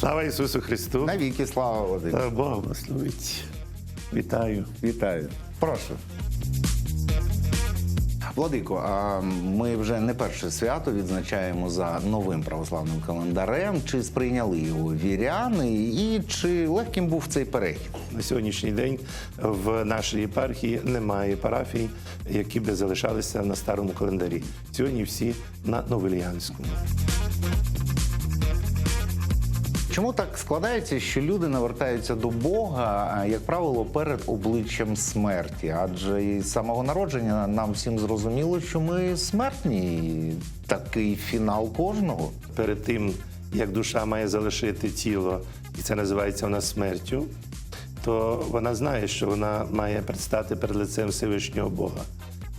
Слава Ісусу Христу! Навіки слава Владимир. Та Бог благословить. Вітаю. Вітаю. Прошу. Владико, а ми вже не перше свято відзначаємо за новим православним календарем. Чи сприйняли його віряни, і чи легким був цей перехід? На сьогоднішній день в нашій єпархії немає парафій, які би залишалися на старому календарі. Сьогодні всі на Новеліанському. Чому так складається, що люди навертаються до Бога, як правило, перед обличчям смерті? Адже із самого народження нам всім зрозуміло, що ми смертні. І Такий фінал кожного. Перед тим, як душа має залишити тіло, і це називається вона смертю, то вона знає, що вона має предстати перед лицем Всевишнього Бога.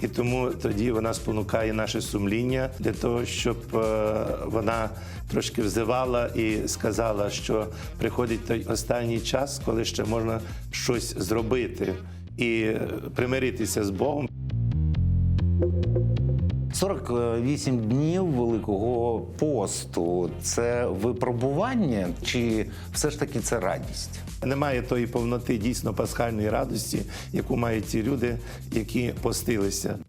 І тому тоді вона спонукає наше сумління для того, щоб е, вона трошки взивала і сказала, що приходить той останній час, коли ще можна щось зробити і примиритися з Богом. 48 днів Великого посту це випробування, чи все ж таки це радість? Немає тої повноти дійсно пасхальної радості, яку мають ті люди, які постилися.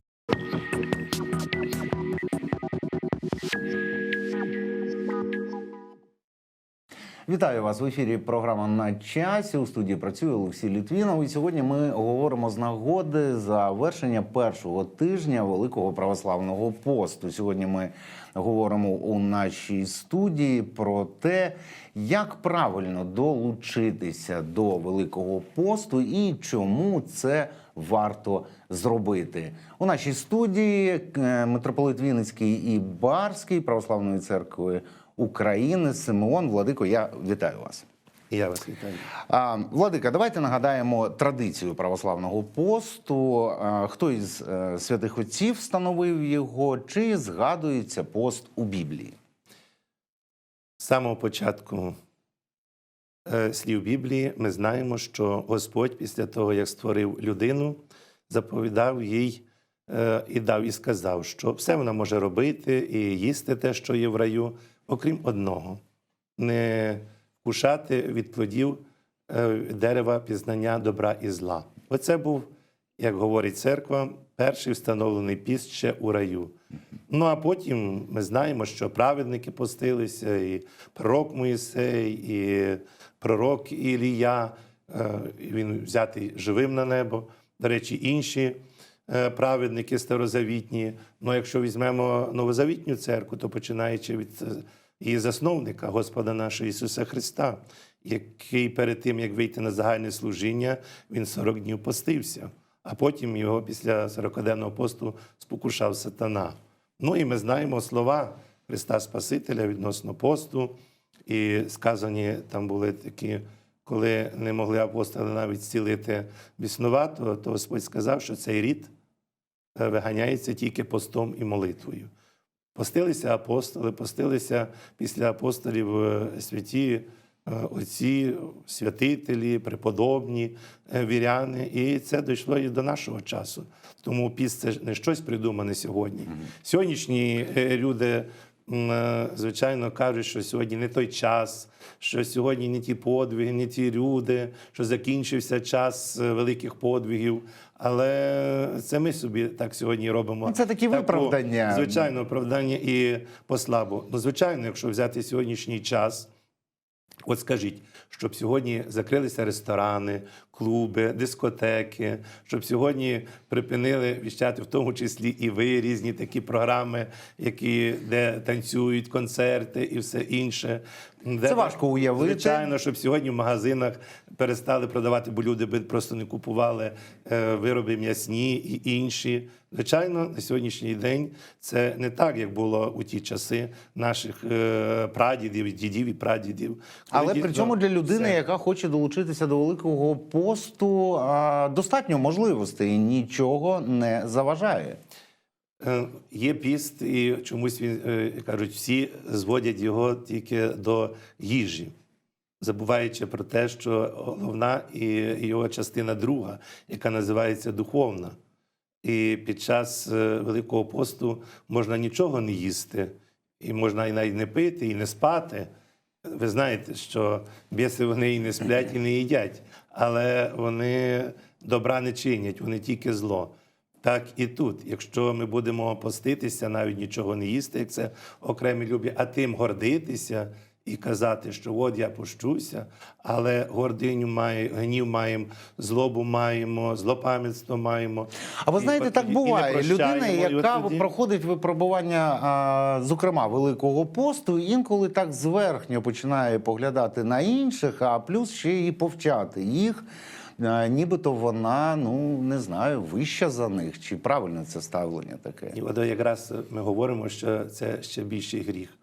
Вітаю вас в ефірі. Програма на часі. У студії працює Олексій Літвінов. І сьогодні ми говоримо з нагоди завершення першого тижня Великого православного посту. Сьогодні ми говоримо у нашій студії про те, як правильно долучитися до Великого посту і чому це варто зробити. У нашій студії е, митрополит Вінницький і Барський православної церкви України Симеон Владико. Я вітаю вас. Я вас вітаю. Владика, давайте нагадаємо традицію православного посту. Хто із е, святих отців встановив його, чи згадується пост у Біблії? З самого початку е, слів Біблії ми знаємо, що Господь після того, як створив людину, заповідав їй е, і дав і сказав, що все вона може робити і їсти те, що є в раю, окрім одного не вкушати від плодів е, дерева пізнання добра і зла. Оце був, як говорить церква, перший встановлений піст ще у раю. Ну а потім ми знаємо, що праведники постилися, і пророк Моїсей, і пророк Ілія, е, він взятий живим на небо. До речі, інші е, праведники старозавітні. Ну, якщо візьмемо новозавітню церкву, то починаючи від її засновника, Господа нашого Ісуса Христа, який перед тим, як вийти на загальне служіння, він 40 днів постився, а потім його після 40-денного посту спокушав сатана. Ну і ми знаємо слова Христа Спасителя відносно посту, і сказані там були такі. Коли не могли апостоли навіть зцілити біснуватого, то Господь сказав, що цей рід е, виганяється тільки постом і молитвою. Постилися апостоли, постилися після апостолів е, святі е, отці, святителі, преподобні, е, віряни. І це дійшло і до нашого часу. Тому піст це не щось придумане сьогодні. Сьогоднішні люди, звичайно, кажуть, що сьогодні не той час, що сьогодні не ті подвиги, не ті люди, що закінчився час великих подвигів. Але це ми собі так сьогодні робимо. Ну, це такі таку, виправдання. Звичайно, оправдання і послабу. Ну, звичайно, якщо взяти сьогоднішній час, от скажіть, щоб сьогодні закрилися ресторани, клуби, дискотеки, щоб сьогодні припинили віщати, в тому числі і ви різні такі програми, які де танцюють, концерти і все інше. Де Це важко уявити. Звичайно, щоб сьогодні в магазинах перестали продавати, бо люди би просто не купували е, вироби м'ясні і інші. Звичайно, на сьогоднішній день це не так, як було у ті часи наших е, прадідів, дідів і прадідів. Коли Але дійсно при цьому для людини, це- яка хоче долучитися до великого посту, а, достатньо можливостей, нічого не заважає. Е, Є піст, і чомусь він е, кажуть, всі зводять його тільки до їжі, забуваючи про те, що головна і його частина друга, яка називається духовна. І під час е, Великого посту можна нічого не їсти, і можна і навіть не пити, і не спати. ви знаєте, що біси вони і не сплять, і не їдять, але вони добра не чинять, вони тільки зло. Так і тут, якщо ми будемо поститися, навіть нічого не їсти, як це окремі любі, а тим гордитися і казати, що от я пощуся, але гординю має, гнів маємо, злобу маємо, злопам'ятство маємо. А ви знаєте, от так і буває. Людина, і от яка тоді- проходить випробування, а, зокрема, великого посту, інколи так зверхньо починає поглядати на інших, а плюс ще і повчати їх. Нібито вона, ну не знаю, вища за них. Чи правильне це ставлення таке? І от якраз ми говоримо, що це ще більший гріх.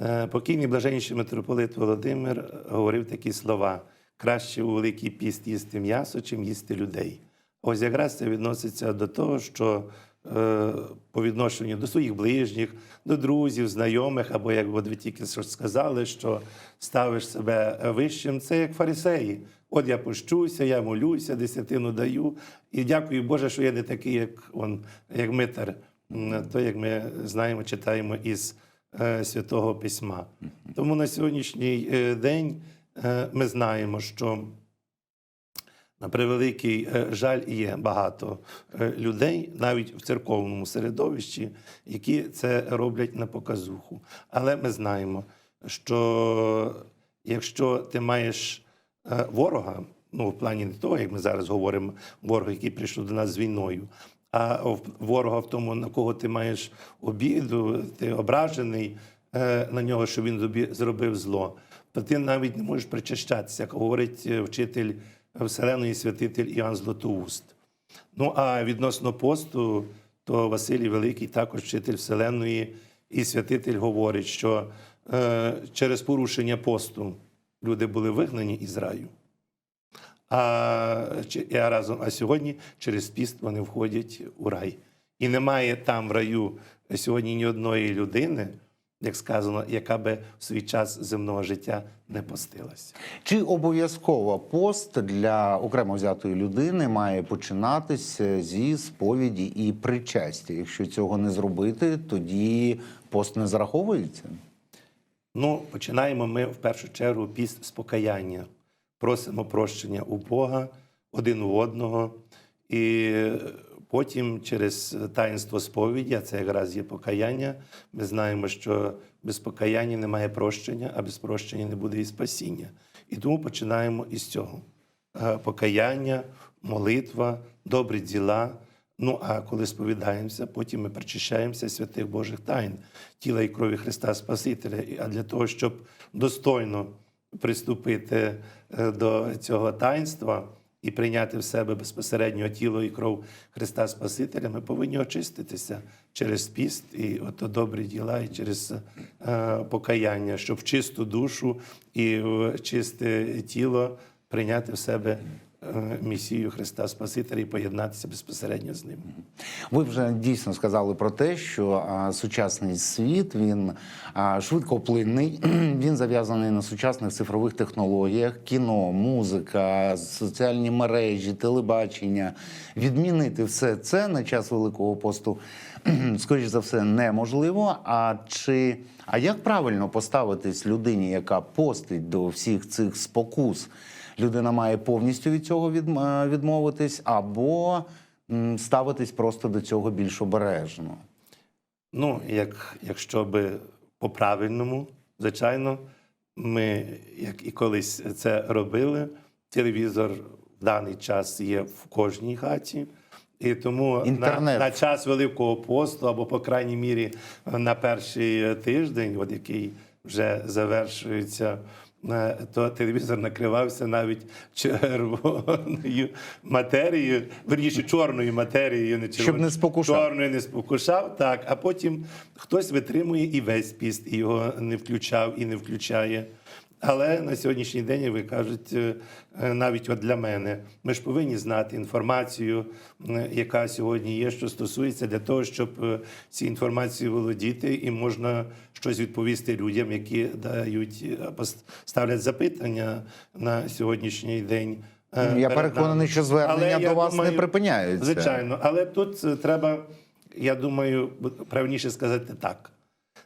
Е, Покійний блаженніший митрополит Володимир говорив такі слова: краще у Великий піст їсти м'ясо, чим їсти людей. Ось якраз це відноситься до того, що е, по відношенню до своїх ближніх, до друзів, знайомих, або як ви тільки що сказали, що ставиш себе вищим, це як фарисеї. От я пощуся, я молюся, десятину даю. І дякую Боже, що я не такий, як он, як митар. То, як ми знаємо, читаємо із Святого Письма. Тому на сьогоднішній е, день е, ми знаємо, що на превеликий е, жаль є багато е, людей, навіть в церковному середовищі, які це роблять на показуху. Але ми знаємо, що якщо ти маєш е, ворога, ну в плані не того, як ми зараз говоримо, ворога, який прийшов до нас з війною, а ворога в тому, на кого ти маєш обіду, ти ображений е, на нього, що він тобі зробив зло, то ти навіть не можеш причащатися, як говорить е, вчитель Вселеної святитель Іоанн Златоуст. Ну а відносно посту, то Василій Великий, також вчитель Вселенної і святитель говорить, що е, через порушення посту люди були вигнані із раю. А, разом, а сьогодні через піст вони входять у рай. І немає там в раю сьогодні ні одної людини, як сказано, яка би в свій час земного життя не постилася. Чи обов'язково пост для окремо взятої людини має починатися зі сповіді і причастя? Якщо цього не зробити, тоді пост не зараховується? Ну, починаємо ми в першу чергу піст з покаяння. Просимо прощення у Бога один у одного. І потім через таїнство сповіді, а це якраз є покаяння. Ми знаємо, що без покаяння немає прощення, а без прощення не буде і спасіння. І тому починаємо із цього: Е, покаяння, молитва, добрі діла. Ну а коли сповідаємося, потім ми причащаємося святих Божих тайн, тіла і крові Христа Спасителя. А для того, щоб достойно приступити е, до цього таїнства і прийняти в себе безпосередньо тіло і кров Христа Спасителя, ми повинні очиститися через піст і ото добрі діла, і через е, покаяння, щоб в чисту душу і в чисте тіло прийняти в себе е, місію Христа Спасителя і поєднатися безпосередньо з ним. Ви вже дійсно сказали про те, що сучасний світ він а, швидкоплинний, він зав'язаний на сучасних цифрових технологіях, кіно, музика, соціальні мережі, телебачення. Відмінити все це на час Великого посту, скоріш за все, неможливо. А чи а як правильно поставитись людині, яка постить до всіх цих спокус? Людина має повністю від цього е, відмовитись, або ставитись просто до цього більш обережно. Ну, як, якщо би по-правильному, звичайно, ми, як і колись це робили, телевізор в даний час є в кожній хаті. І тому на, на час Великого посту, або, по крайній мірі, на перший тиждень, от який вже завершується, то телевізор накривався навіть червоною матерією, верніше чорною матерією, не Щоб не спокушав. чорною не спокушав, так, а потім хтось витримує і весь піст, і його не включав і не включає. Але на сьогоднішній день, як ви кажуть, е, е, навіть от для мене, ми ж повинні знати інформацію, яка сьогодні є, що стосується для того, щоб е, ці інформації володіти, і можна щось відповісти людям, які дають або ставлять запитання на сьогоднішній день. Ну, Я переконаний, що звернення Але до вас не думаю, припиняються. Звичайно, але тут треба, я думаю, правильніше сказати так.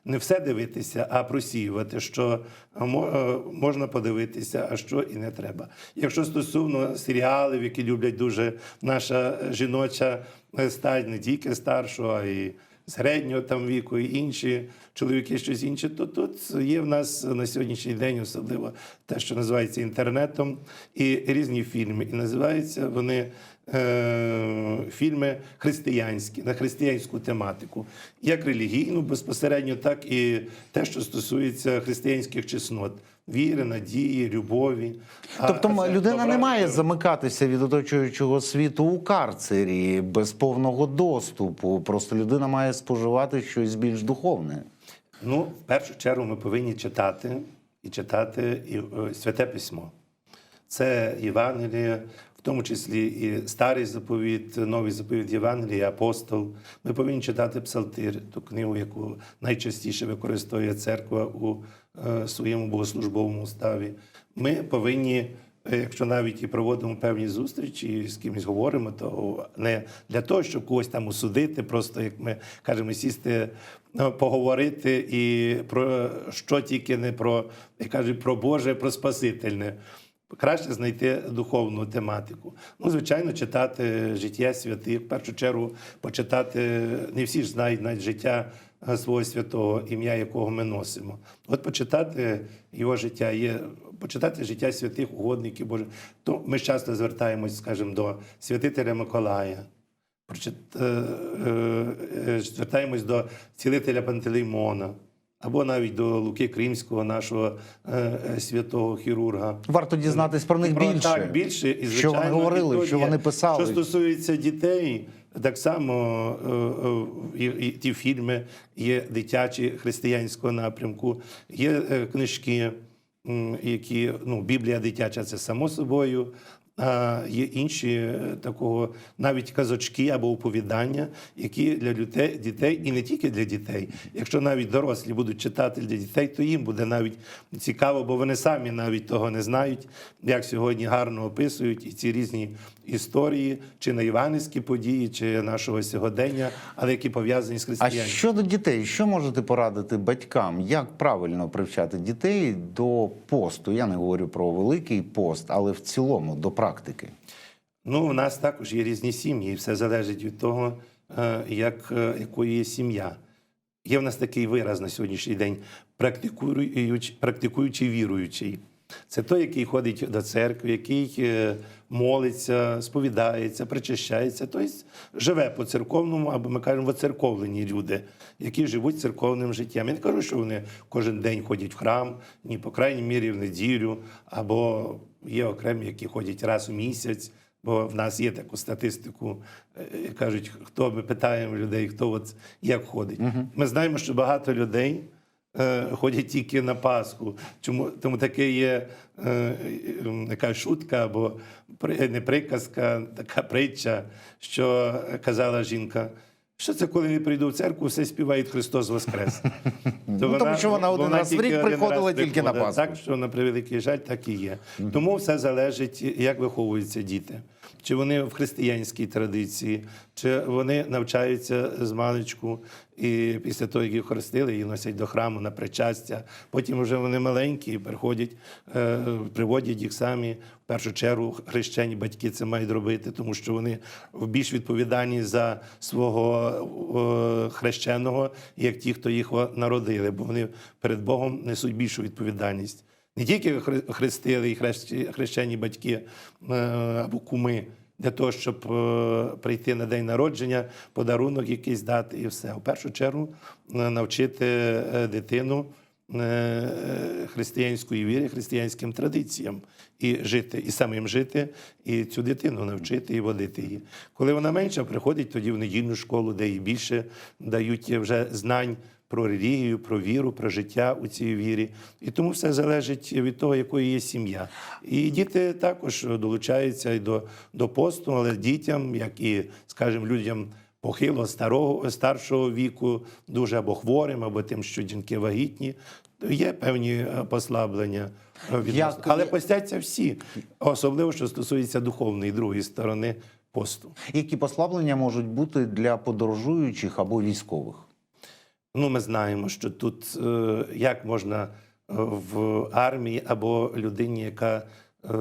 Не все дивитися, а просіювати, що мо- можна подивитися, а що і не треба. Якщо стосовно серіалів, які люблять дуже наша жіноча е, стать, не тільки старшого, а й середнього там віку, і інші чоловіки щось інше, то тут є в нас на сьогоднішній день особливо те, що називається інтернетом, і різні фільми. І називаються вони е, фільми християнські, на християнську тематику, як релігійну безпосередньо, так і те, що стосується християнських чеснот. Віри, надії, любові. Тобто це людина добра не має замикатися від оточуючого світу у карцері без повного доступу. Просто людина має споживати щось більш духовне. Ну, в першу чергу, ми повинні читати і читати і, е, святе письмо. Це Євангеліє, в тому числі і старий заповіт, новий заповіт Євангелія, апостол. Ми повинні читати Псалтир, ту книгу, яку найчастіше використовує церква у е, своєму богослужбовому ставі. Ми повинні. е, Якщо навіть і проводимо певні зустрічі, з кимось говоримо, то не для того, щоб когось там осудити, просто як ми кажемо, сісти, ну, поговорити і про що тільки не про як кажуть, про Боже, про Спасительне. Краще знайти духовну тематику. Ну, звичайно, читати життя святих. В першу чергу почитати, не всі ж знають навіть життя е, свого святого, ім'я якого ми носимо. От почитати його життя є. Почитати життя святих угодників Боже. То ми часто звертаємось, скажімо, до святителя Миколая. Е, е, звертаємось до цілителя Пантелеймона, або навіть до Луки Кримського, нашого е, е, святого хірурга. Варто дізнатись про них Про- більше. Так, більше. І, Що вони говорили, що вони писали. Що стосується дітей, так само е, е, і, і ті фільми є дитячі християнського напрямку, є е, книжки, які ну, Біблія дитяча, це само собою. А є інші е, такого навіть казочки або оповідання, які для людей, дітей, і не тільки для дітей. Якщо навіть дорослі будуть читати для дітей, то їм буде навіть цікаво, бо вони самі навіть того не знають, як сьогодні гарно описують і ці різні історії, чи на іванівські події, чи нашого сьогодення, але які пов'язані з А щодо дітей, що можете порадити батькам, як правильно привчати дітей до посту? Я не говорю про великий пост, але в цілому до практики. Ну, у нас також є різні сім'ї, і все залежить від того, е, як, е, якою є сім'я. Є в нас такий вираз на сьогоднішній день практикуючий, практикуючий віруючий. Це той, який ходить до церкви, який е, молиться, сповідається, причащається, тобто живе по церковному, або ми кажемо, воцерковлені люди, які живуть церковним життям. Я не кажу, що вони кожен день ходять в храм, ні, по крайній мірі в неділю, або є окремі, які ходять раз у місяць. Бо в нас є таку статистику, е, кажуть, хто ми питаємо людей, хто от як ходить. Ми знаємо, що багато людей е, ходять тільки на Пасху. Чому тому таке є е, е, яка шутка або при- не приказка, така притча, що казала жінка. Що це, коли не прийду в церкву, все співають Христос Воскрес. То тому що вона один раз в рік приходила тільки на. Пасху. Так, що на превеликий жаль, так і є. Тому все залежить, як виховуються діти. Чи вони в християнській традиції, чи вони навчаються з маличку, і після того, як їх хрестили, їх носять до храму на причастя. Потім вже вони маленькі, приходять, е, приводять їх самі. В першу чергу хрещені батьки це мають робити, тому що вони більш відповідальні за свого е, хрещеного, як ті, хто їх народили, бо вони перед Богом несуть більшу відповідальність. Не тільки хрестили і хрещені батьки е, або куми для того, щоб е, прийти на день народження, подарунок якийсь дати і все. В першу чергу е, навчити дитину християнської віри, християнським традиціям і жити, і самим жити, і цю дитину навчити і водити її. Коли вона менша, приходить тоді в недільну школу, де їй більше дають вже знань про релігію, про віру, про життя у цій вірі. І тому все залежить від того, якою є сім'я. І діти також долучаються до, до посту, але дітям, як і, скажімо, людям похилого, старого, старшого віку, дуже або хворим, або тим, що жінки вагітні, є певні е, послаблення. Е. Як- Але постяться всі, особливо, що стосується духовної другої сторони посту. Які послаблення можуть бути для подорожуючих або військових? Ну, ми знаємо, що тут е, як можна е, в армії або людині, яка е,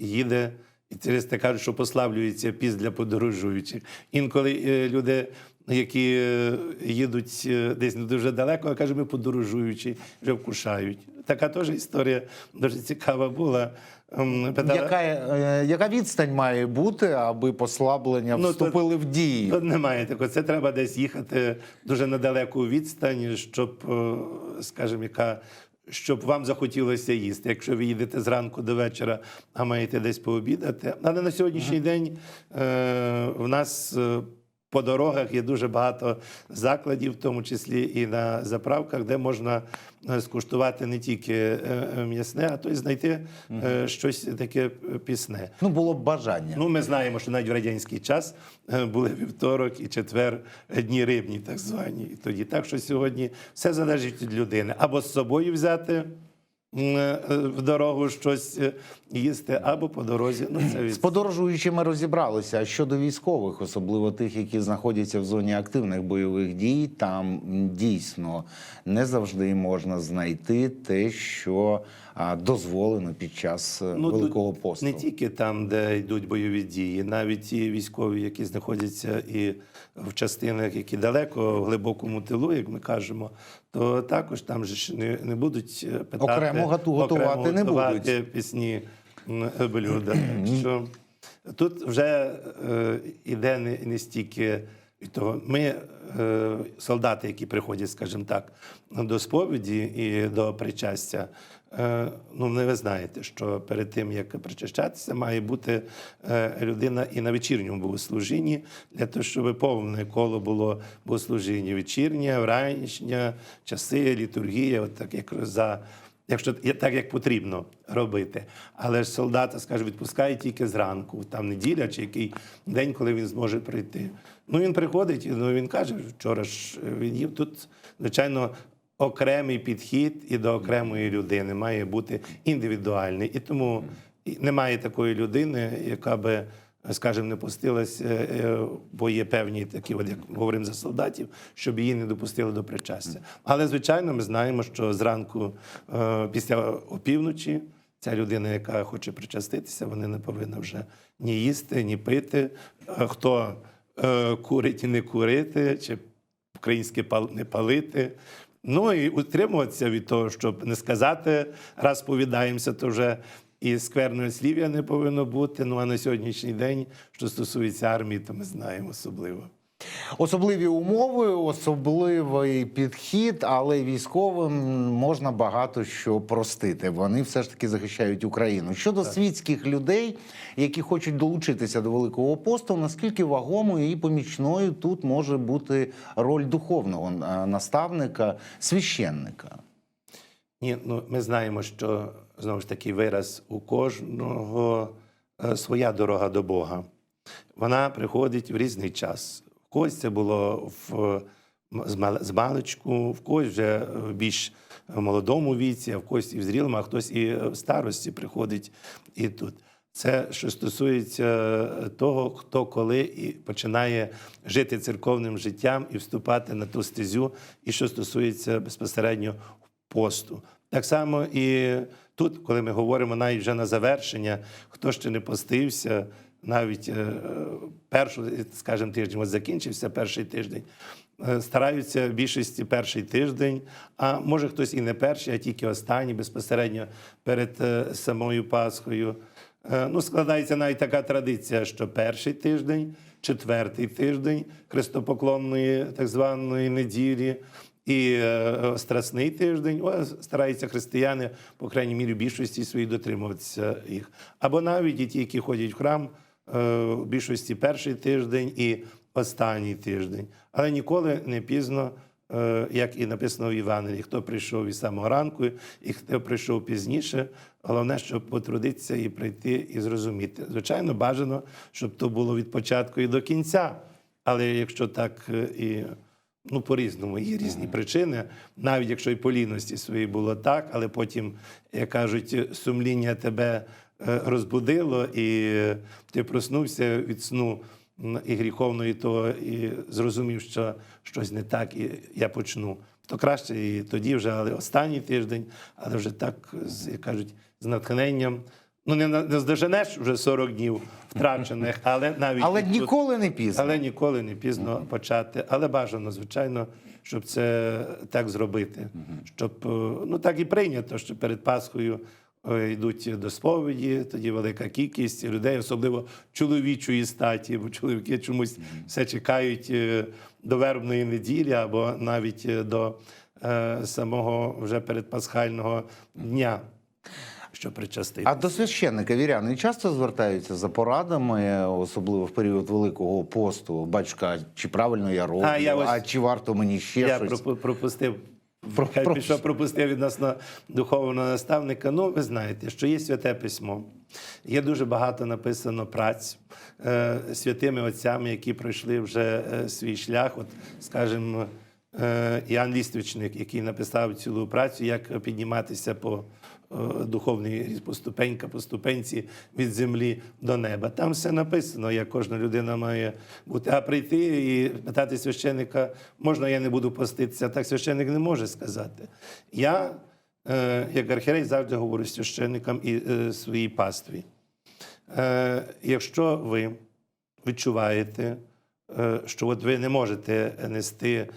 їде, і туристи кажуть, що послаблюється піст для подорожуючих. Інколи люди, які е, їдуть е, десь не дуже далеко, а кажуть, ми подорожуючі, вже вкушають. Така теж історія дуже цікава була. Питала- Яка, е, яка відстань має бути, аби послаблення Ну, то- вступили в дію? Тут немає такого. Це треба десь їхати дуже на далеку відстань, щоб, скажімо, яка. Щоб вам захотілося їсти, якщо ви їдете зранку до вечора, а маєте десь пообідати. Але на сьогоднішній день е, в нас по дорогах є дуже багато закладів, в тому числі і на заправках, де можна е, скуштувати не тільки е, е, м'ясне, а то й знайти щось таке пісне. Ну, було б бажання. Ну, ми знаємо, що навіть в радянський час були вівторок і четвер дні рибні, так звані. І тоді так, що сьогодні все залежить від людини. Або з собою взяти в дорогу щось е, їсти, або по дорозі. Ну, це З від... подорожуючими розібралися. А щодо військових, особливо тих, які знаходяться в зоні активних бойових дій, там дійсно не завжди можна знайти те, що дозволено під час е, Ну, великого посту. Не тільки там, де йдуть бойові дії, навіть ті військові, які знаходяться і в частинах, які далеко в глибокому тилу, як ми кажемо, то також там же ж не, не будуть е, питати Окремо готу- готувати не будуть. пісні блюда. Що тут вже е, іде не, не стільки І того. Ми, е, солдати, які приходять, скажімо так, до сповіді і до причастя. Е, Ну, не ви знаєте, що перед тим як причащатися, має бути е, людина і на вечірньому богослужінні, для того, щоб повне коло було богослужіння вечірнє, вранішнє, часи, літургія, от так як за якщо так, як потрібно робити. Але ж солдата, скаже, відпускає тільки зранку, там неділя чи який день, коли він зможе прийти. Ну він приходить, ну він каже, вчора ж він їв тут, звичайно. Окремий підхід і до окремої людини має бути індивідуальний. І тому немає такої людини, яка би, скажімо, не пустилася, е, бо є певні такі, от як говоримо за солдатів, щоб її не допустили до причастя. Але звичайно, ми знаємо, що зранку е, після опівночі ця людина, яка хоче причаститися, вона не повинна вже ні їсти, ні пити. Е, Хто е, курить і не курити, чи українське пал- не палити. Ну і утримуватися від того, щоб не сказати, раз повідаємося, то вже і скверної слів'я не повинно бути. Ну а на сьогоднішній день, що стосується армії, то ми знаємо особливо. Особливі умови, особливий підхід, але військовим можна багато що простити. Вони все ж таки захищають Україну. Щодо світських людей, які хочуть долучитися до Великого посту, наскільки вагомою і помічною тут може бути роль духовного е, наставника, священника? Ні, ну ми знаємо, що знову ж таки вираз у кожного е, своя дорога до Бога. Вона приходить в різний час. Когось це було в з маличку, в когось вже в більш молодому віці, а в когось і в зрілому, а хтось і в старості приходить і тут. Це що стосується того, хто коли і починає жити церковним життям і вступати на ту стезю, і що стосується безпосередньо посту. Так само і тут, коли ми говоримо навіть вже на завершення, хто ще не постився, навіть е, першу, скажімо, тиждень, от закінчився перший тиждень. е, Стараються в більшості перший тиждень, а може хтось і не перший, а тільки останній, безпосередньо перед е, самою Пасхою. Ну, складається навіть така традиція, що перший тиждень, четвертий тиждень хрестопоклонної так званої неділі і страсний тиждень. О, стараються християни, по крайній мірі, більшості своїй дотримуватися їх. Або навіть і ті, які ходять в храм, в більшості перший тиждень і останній тиждень. Але ніколи не пізно е, як і написано в Євангелії, хто прийшов із самого ранку, і хто прийшов пізніше. Головне, щоб потрудитися і прийти і зрозуміти. Звичайно, бажано, щоб то було від початку і до кінця. Але якщо так е, і ну, по-різному є різні причини, навіть якщо і по ліності своїй було так, але потім, як кажуть, сумління тебе е, розбудило, і ти проснувся від сну і гріховної, то і зрозумів, що щось не так, і я почну. То краще і тоді вже, але останній тиждень, але вже так, як кажуть, з натхненням. Ну, не, не здоженеш вже 40 днів втрачених, але навіть Але тут- ніколи не пізно. але ніколи не пізно почати. Але бажано, звичайно, щоб це так зробити. Щоб е, ну так і прийнято, що перед Пасхою е, йдуть до сповіді, тоді велика кількість людей, особливо чоловічої статі, бо чоловіки чомусь все чекають е, до вербної неділі або навіть е, до е, самого вже передпасхального дня, що причастити. А до священника віряни часто звертаються за порадами, особливо в період Великого посту. Батюшка, чи правильно я роблю, а, А, я ось- чи варто мені ще Я щось? пропу- пропустив. Про- Хай про- пішов, пропустив відносно духовного наставника. Ну, ви знаєте, що є святе письмо. Є дуже багато написано праць е, святими отцями, які пройшли вже е, свій шлях. От, скажімо, е, Іоанн Ліствичник, який написав цілу працю, як підніматися по е, духовній різ- по ступенька, по ступенці від землі до неба. Там все написано, як кожна людина має бути. А прийти і питати священника, можна я не буду поститися, так священник не може сказати. Я, е, як архірей, завжди говорю священникам і е, своїй пастві. Якщо ви відчуваєте, що от ви не можете нести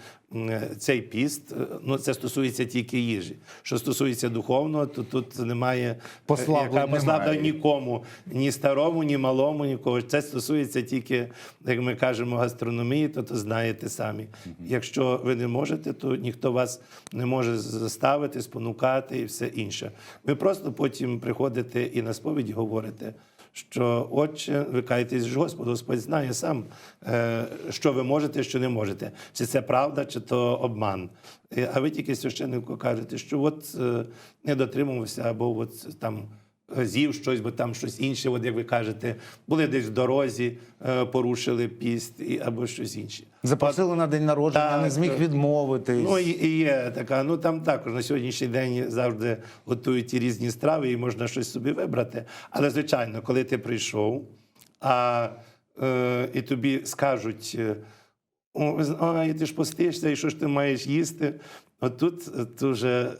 цей піст, е, ну це стосується тільки їжі. Що стосується духовного, то тут немає е, послаблень нікому, ні старому, ні малому, нікого. Це стосується тільки, як ми кажемо, гастрономії, то, то знаєте самі. Якщо ви не можете, то ніхто вас не може заставити, спонукати і все інше. Ви просто потім приходите і на сповіді говорите. Що отче, ви каєтесь Господу, Господь знає сам, е, що ви можете, що не можете. Чи це правда, чи то обман. Е, А ви тільки священнику кажете, що от е, не дотримувався, або от там з'їв щось, бо там щось інше, от як ви кажете, були десь в дорозі, е, порушили піст і, або щось інше. Запросили на день народження, Так, не зміг відмовитись. Ну і, і є така. Ну там також на сьогоднішній день завжди готують ті різні страви, і можна щось собі вибрати. Але звичайно, коли ти прийшов, а е, і тобі скажуть. е, О, ти ж постишся, і що ж ти маєш їсти? Отут е, то вже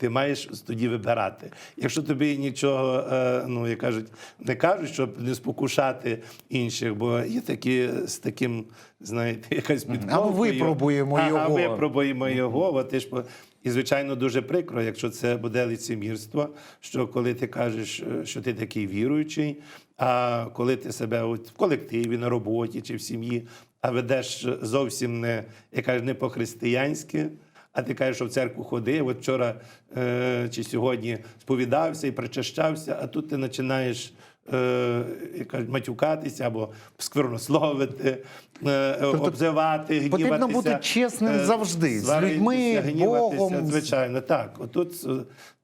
ти маєш тоді вибирати. Якщо тобі нічого, е, ну як кажуть, не кажуть, щоб не спокушати інших, бо є такі з таким, знаєте, якась підковкою. випробуємо Ага, його. випробуємо його. От, ти ж по- і, звичайно, дуже прикро, якщо це буде лицемірство, що коли ти кажеш, е, що ти такий віруючий, а коли ти себе от в колективі, на роботі чи в сім'ї, а ведеш зовсім не, я кажу, не по-християнськи, а ти кажеш, що в церкву ходив, от вчора е, чи сьогодні сповідався і причащався, а тут ти починаєш. Е, матюкатися або сквернословити, е, обзивати, гніватися. Тобто потрібно бути чесним е, завжди, з людьми, Богом. Звичайно, так. Отут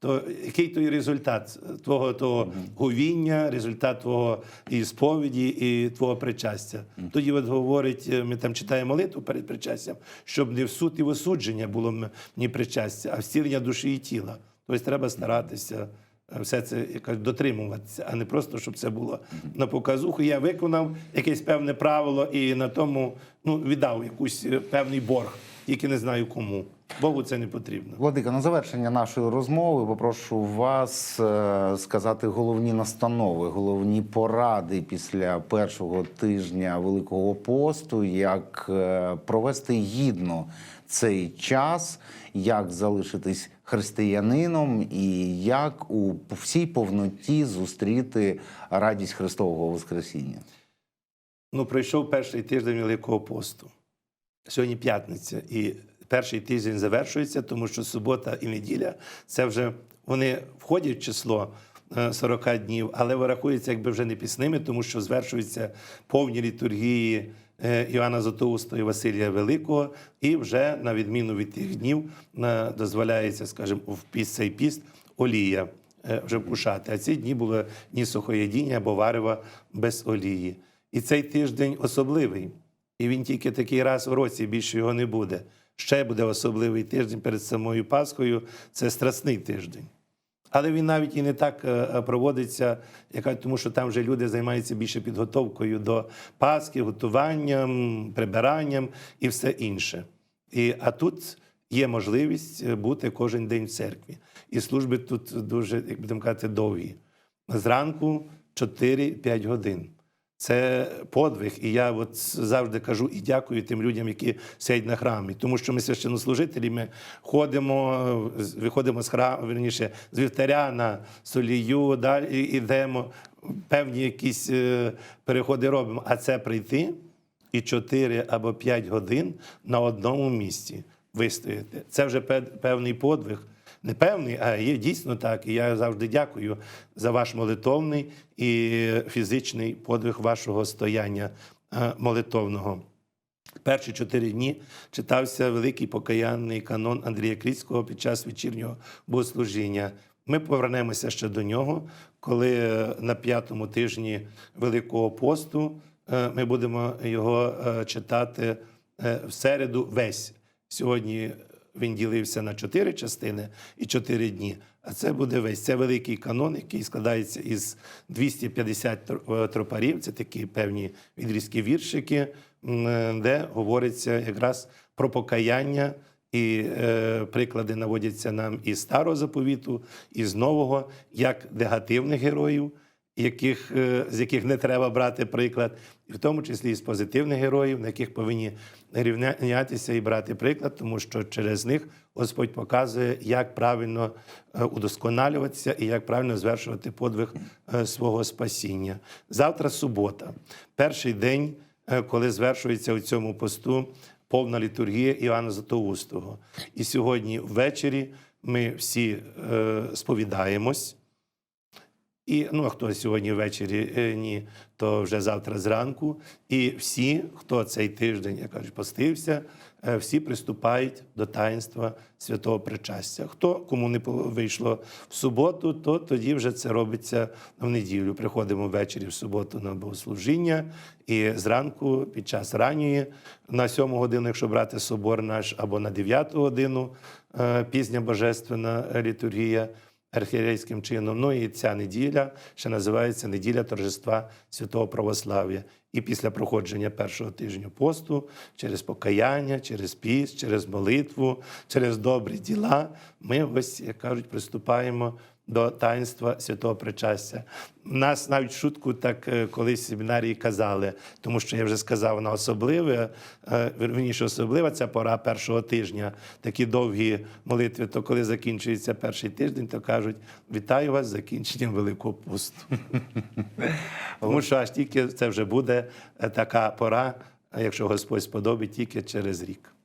то який той результат твого того говіння, результат твого і сповіді, і твого причастя. Тоді от говорить, ми там читаємо молитву перед причастям, щоб не в суд і в осудження було м- ні причастя, а вцілення душі і тіла. Тобто треба старатися. Е, Все це якось дотримуватися, а не просто щоб це було на показуху. Я виконав якесь певне правило і на тому ну, віддав якийсь е, певний борг, тільки не знаю кому. Богу це не потрібно. Владика, на завершення нашої розмови попрошу вас е, сказати головні настанови, головні поради після першого тижня Великого посту, як провести гідно цей час, як залишитись християнином і як у всій повноті зустріти радість Христового Воскресіння. Ну, пройшов перший тиждень Великого посту. Сьогодні п'ятниця, і перший тиждень завершується, тому що субота і неділя це вже вони входять в число е, 40 днів, але вирахуються якби вже не пісними, тому що звершуються повні літургії е, Іоанна Зотоуста і Василія Великого, і вже на відміну від тих днів е, дозволяється, скажімо, в піст цей піст олія е, вже вкушати. А ці дні були дні сухоєдіння або варева без олії. І цей тиждень особливий. І він тільки такий раз в році більше його не буде. Ще буде особливий тиждень перед самою Пасхою це страсний тиждень. Але він навіть і не так е, е, проводиться, яка, тому що там вже люди займаються більше підготовкою до Пасхи, готуванням, прибиранням і все інше. І, а тут є можливість е, бути кожен день в церкві. І служби тут дуже, як будемо казати, довгі. Зранку 4-5 годин. Це подвиг, і я от завжди кажу і дякую тим людям, які сидять на храмі. Тому що ми священнослужителі, ми ходимо, виходимо з храму, верніше, з вівтаря на солію, далі йдемо, певні якісь е, переходи робимо. А це прийти і 4 або 5 годин на одному місці вистояти. Це вже певний подвиг. Не певний, а є дійсно так. І я завжди дякую за ваш молитовний і фізичний подвиг вашого стояння е, молитовного. Перші чотири дні читався великий покаянний канон Андрія Крицького під час вечірнього богослужіння. Ми повернемося ще до нього, коли е, на п'ятому тижні Великого посту е, ми будемо його читати в середу весь. Сьогодні він ділився на чотири частини і чотири дні. А це буде весь. Це великий канон, який складається із 250 тр- е, тропарів. Це такі певні відрізкі віршики, де говориться якраз про покаяння. І е, приклади наводяться нам із старого заповіту, і з нового, як негативних героїв, яких, е, з яких не треба брати приклад, і в тому числі і з позитивних героїв, на яких повинні рівнятися і брати приклад, тому що через них Господь показує, як правильно е, удосконалюватися і як правильно звершувати подвиг е, свого спасіння. Завтра субота, перший день, коли звершується у цьому посту повна літургія Іоанна Златоустого. І сьогодні ввечері ми всі сповідаємось. І ну, хто сьогодні ввечері е, ні, то вже завтра зранку. І всі, хто цей тиждень, як кажуть, постився, е, всі приступають до таїнства святого причастя. Хто кому не вийшло в суботу, то тоді вже це робиться в неділю. Приходимо ввечері в суботу на богослужіння, і зранку, під час ранньої, на сьому годину, якщо брати собор наш, або на дев'яту годину, е, пізня божественна літургія архієрейським чином. Ну і ця неділя ще називається неділя торжества святого православ'я. І після проходження першого тижня посту, через покаяння, через піс, через молитву, через добрі діла, ми ось, як кажуть, приступаємо до таїнства святого причастя. Нас навіть шутку так е, колись в семінарії казали, тому що я вже сказав, вона особливе, е, вірніше особлива ця пора першого тижня, такі довгі молитви. То коли закінчується перший тиждень, то кажуть: вітаю вас з закінченням Великого посту. Тому що аж тільки це вже буде е, така пора, якщо Господь сподобить, тільки через рік.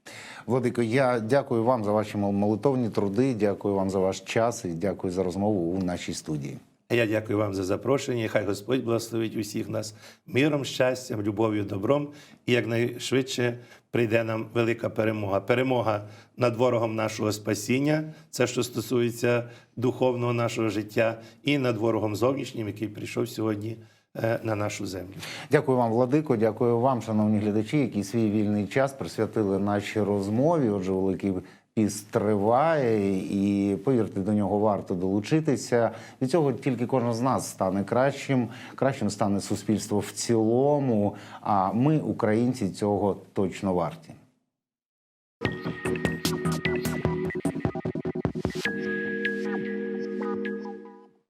Владико, я дякую вам за ваші молитовні труди, дякую вам за ваш час і дякую за розмову у нашій студії. Я дякую вам за запрошення. Хай Господь благословить усіх нас миром, щастям, любов'ю, добром. І якнайшвидше прийде нам велика перемога. Перемога над ворогом нашого спасіння, це що стосується духовного нашого життя, і над ворогом зовнішнім, який прийшов сьогодні на нашу землю. Дякую вам, Владико. Дякую вам, шановні глядачі, які свій вільний час присвятили нашій розмові. Отже, великий піст триває, і повірте, до нього варто долучитися. від цього тільки кожен з нас стане кращим. Кращим стане суспільство в цілому. А ми, українці, цього точно варті.